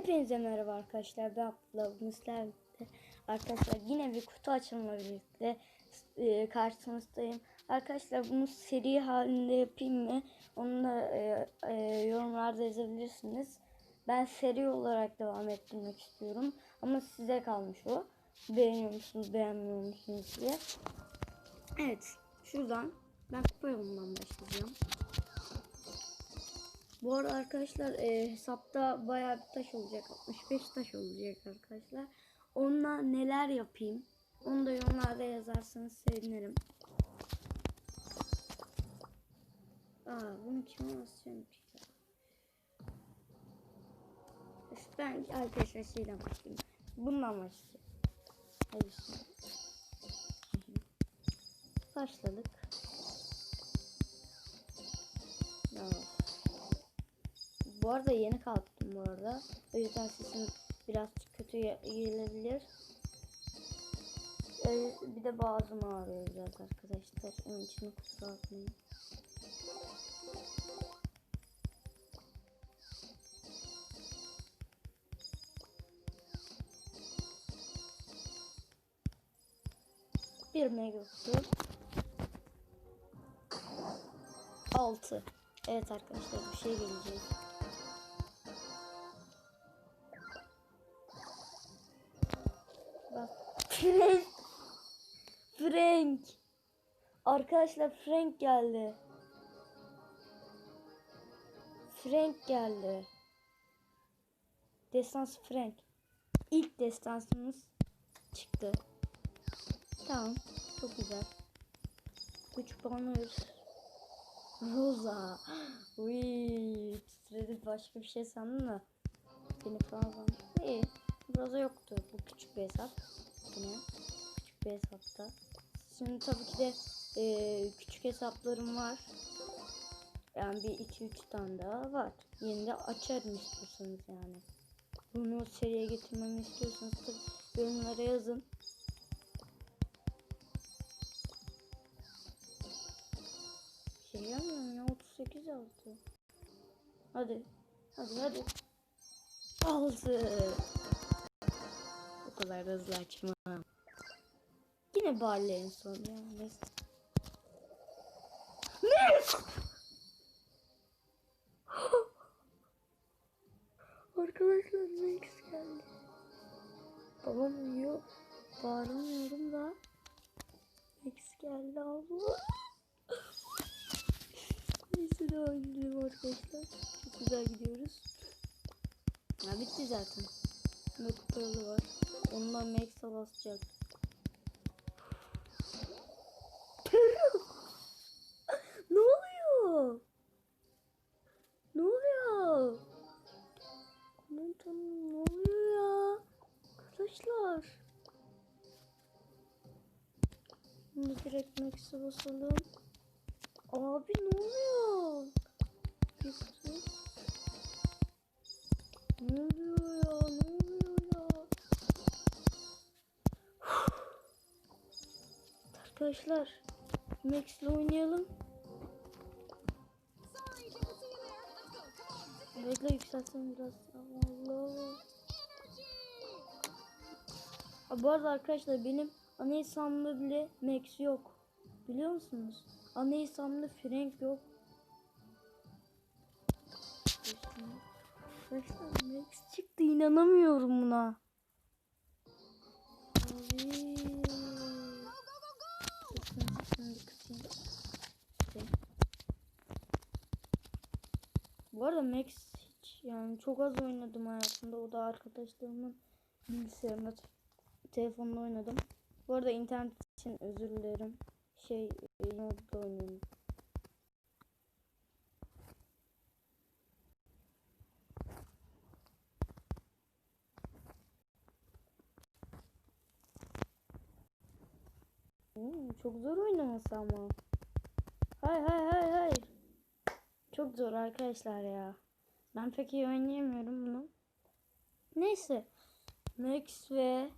Hepinize merhaba arkadaşlar. Ben Abdullah Müsler. Arkadaşlar yine bir kutu açılma birlikte e, karşınızdayım. Arkadaşlar bunu seri halinde yapayım mı? Onu da e, e, yorumlarda yazabilirsiniz. Ben seri olarak devam ettirmek istiyorum. Ama size kalmış o. Beğeniyor musunuz, beğenmiyor musunuz diye. Evet. Şuradan ben kupa yolundan başlayacağım. Bu arada arkadaşlar e, hesapta bayağı bir taş olacak. 65 taş olacak arkadaşlar. Onunla neler yapayım? Onu da yorumlarda yazarsanız sevinirim. Aa, bunu kime asacağım ki? Ben arkadaşlar şeyden başlayayım. Bundan başlayayım. Başladık. Tamam. Bu arada yeni kalktım bu arada. O yüzden sesim biraz kötü ge- gelebilir. Ee, bir de boğazım ağrıyor biraz arkadaşlar. Onun için kusura bakmayın. Bir megakutu. 6. Evet arkadaşlar bir şey gelecek. Frank. Frank. Arkadaşlar Frank geldi. Frank geldi. Destans Frank. İlk destansımız çıktı. Tamam. Çok güzel. 3 puan alıyoruz. Rosa. Uy, titredim başka bir şey sandım da. Beni falan sandım. İyi. Rosa yoktu. Bu küçük bir hesap. Yine küçük bir hesapta. Şimdi tabii ki de e, küçük hesaplarım var. Yani bir iki üç tane daha var. Yeni de açarım istiyorsanız yani. Bunu seriye getirmemi istiyorsanız tabii yorumlara yazın. Şey yapmıyorum ya 38 yazdı. Hadi. Hadi hadi. Aldı. Kadar hızlı açmam. Yine Barley en son ya. Neyse. Ne? Arkadaşlar Max geldi. Babam uyuyor. Bağıramıyorum da. Max geldi abla. Neyse devam edelim arkadaşlar. Çok güzel gidiyoruz. Ya bitti zaten. Ne kupalı var. Ondan Max'a basacak. ne oluyor? Ne oluyor? Ne oluyor ya? Arkadaşlar. Şimdi direkt Max'a basalım. Abi ne oluyor? Ne oluyor ya? Arkadaşlar Max'le oynayalım. Bekle yükselsin biraz. Allah. Aa, bu arada arkadaşlar benim ana bile Max yok. Biliyor musunuz? Ana hesabımda Frank yok. Arkadaşlar Max çıktı inanamıyorum buna. Abi. Bu arada Max hiç yani çok az oynadım hayatımda. O da arkadaşlarımın bilgisayarında te- telefonla oynadım. Bu arada internet için özür dilerim. Şey e, modda oynuyorum. Oo, çok zor oynaması ama. Hay hay hay. Çok zor arkadaşlar ya. Ben pek iyi oynayamıyorum bunu. Neyse. Max ve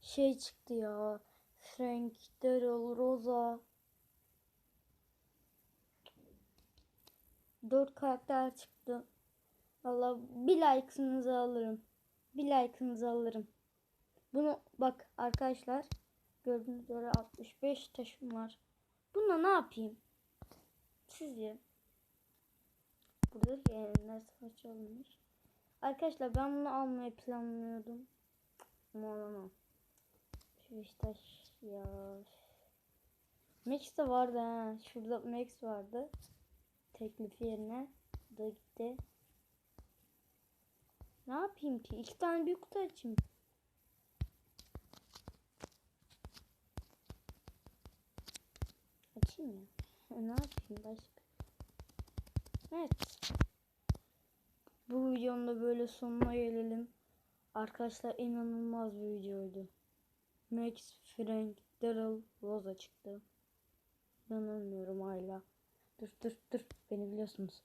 şey çıktı ya. Frank, Daryl, Rosa. Dört karakter çıktı. Valla bir like'ınızı alırım. Bir like'ınızı alırım. Bunu bak arkadaşlar. Gördüğünüz üzere 65 taşım var. Bununla ne yapayım? Sizce? Burada yerler savaş olmuş. Arkadaşlar ben bunu almayı planlıyordum. Ama alamam. Şu işte ya. Max de vardı ha. Şurada Max vardı. Teklif yerine. Bu da gitti. Ne yapayım ki? İki tane büyük kutu açayım. Açayım ya. ne yapayım başka? Evet. Bu videonun da böyle sonuna gelelim. Arkadaşlar inanılmaz bir videoydu. Max, Frank, Daryl, Rosa çıktı. İnanamıyorum hala. Dur dur dur. Beni biliyorsunuz.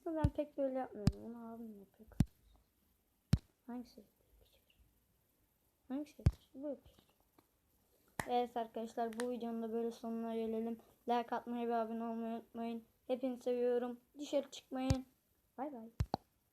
Aslında ben pek böyle yapmıyorum. Onu abim yapıyor. Hangisi? Hangisi? Bu yapıyor. Evet arkadaşlar bu videonun da böyle sonuna gelelim. Like atmayı ve abone olmayı unutmayın. Hepinizi seviyorum. Dışarı çıkmayın. Bay bay.